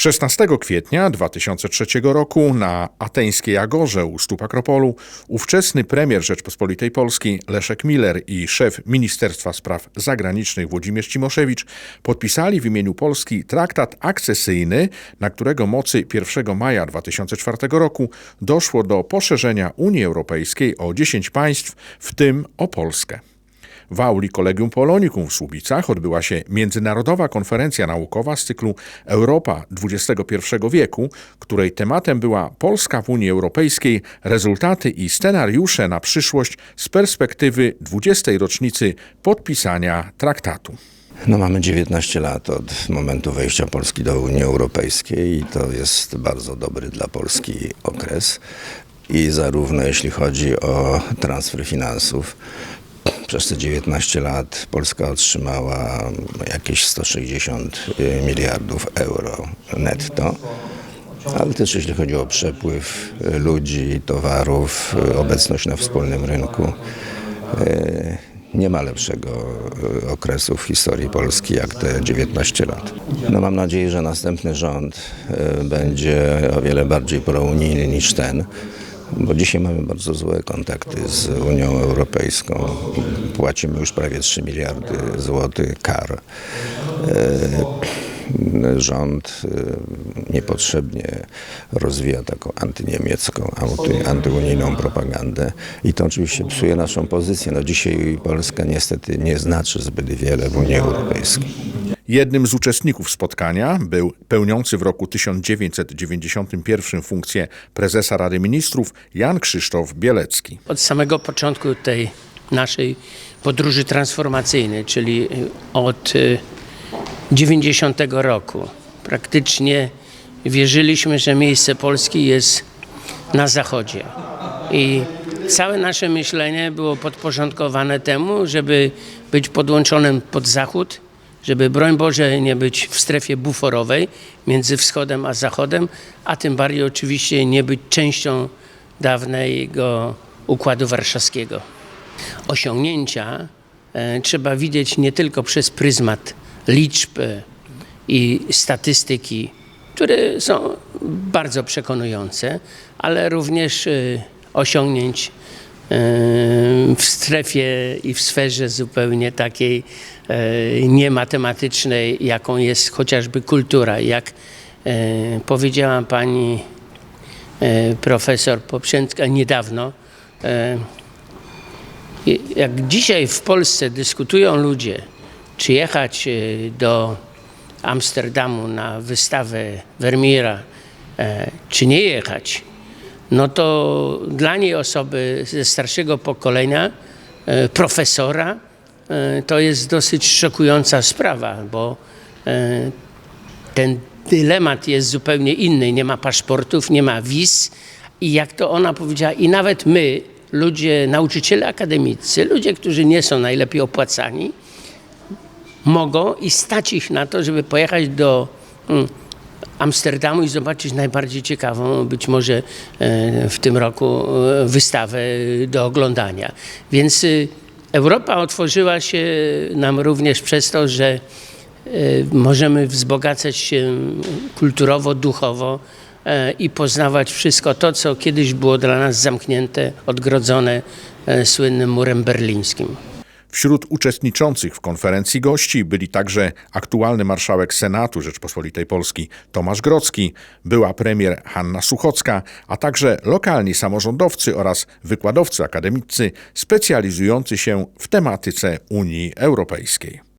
16 kwietnia 2003 roku na ateńskiej Agorze u stóp Akropolu ówczesny premier Rzeczpospolitej Polskiej Leszek Miller i szef Ministerstwa Spraw Zagranicznych Włodzimierz Cimoszewicz podpisali w imieniu Polski traktat akcesyjny, na którego mocy 1 maja 2004 roku doszło do poszerzenia Unii Europejskiej o 10 państw, w tym o Polskę. W auli Kolegium Polonikum w Słubicach odbyła się międzynarodowa konferencja naukowa z cyklu Europa XXI wieku, której tematem była Polska w Unii Europejskiej, rezultaty i scenariusze na przyszłość z perspektywy 20. rocznicy podpisania traktatu. No mamy 19 lat od momentu wejścia Polski do Unii Europejskiej i to jest bardzo dobry dla Polski okres. I zarówno jeśli chodzi o transfer finansów, przez te 19 lat Polska otrzymała jakieś 160 miliardów euro netto. Ale też jeśli chodzi o przepływ ludzi, towarów, obecność na wspólnym rynku, nie ma lepszego okresu w historii Polski jak te 19 lat. No mam nadzieję, że następny rząd będzie o wiele bardziej prounijny niż ten bo dzisiaj mamy bardzo złe kontakty z Unią Europejską. Płacimy już prawie 3 miliardy złotych kar. E, rząd e, niepotrzebnie rozwija taką antyniemiecką, anty, antyunijną propagandę i to oczywiście psuje naszą pozycję. No dzisiaj Polska niestety nie znaczy zbyt wiele w Unii Europejskiej. Jednym z uczestników spotkania był pełniący w roku 1991 funkcję prezesa Rady Ministrów Jan Krzysztof Bielecki. Od samego początku tej naszej podróży transformacyjnej, czyli od 90 roku, praktycznie wierzyliśmy, że miejsce Polski jest na zachodzie. I całe nasze myślenie było podporządkowane temu, żeby być podłączonym pod zachód żeby broń Boże nie być w strefie buforowej między wschodem a zachodem, a tym bardziej oczywiście nie być częścią dawnego Układu Warszawskiego. Osiągnięcia e, trzeba widzieć nie tylko przez pryzmat liczb e, i statystyki, które są bardzo przekonujące, ale również e, osiągnięć w strefie i w sferze zupełnie takiej niematematycznej, jaką jest chociażby kultura. Jak powiedziała pani profesor Poprzęcka niedawno, jak dzisiaj w Polsce dyskutują ludzie, czy jechać do Amsterdamu na wystawę Vermeera, czy nie jechać, no to dla niej osoby ze starszego pokolenia, e, profesora, e, to jest dosyć szokująca sprawa, bo e, ten dylemat jest zupełnie inny. Nie ma paszportów, nie ma wiz i jak to ona powiedziała, i nawet my, ludzie, nauczyciele akademicy, ludzie, którzy nie są najlepiej opłacani, mogą i stać ich na to, żeby pojechać do mm, Amsterdamu i zobaczyć najbardziej ciekawą, być może e, w tym roku, e, wystawę do oglądania. Więc e, Europa otworzyła się nam również przez to, że możemy wzbogacać się kulturowo, duchowo i poznawać wszystko to, co kiedyś było dla nas zamknięte, odgrodzone słynnym murem berlińskim. Wśród uczestniczących w konferencji gości byli także aktualny marszałek Senatu Rzeczpospolitej Polski Tomasz Grocki, była premier Hanna Suchocka, a także lokalni samorządowcy oraz wykładowcy akademicy specjalizujący się w tematyce Unii Europejskiej.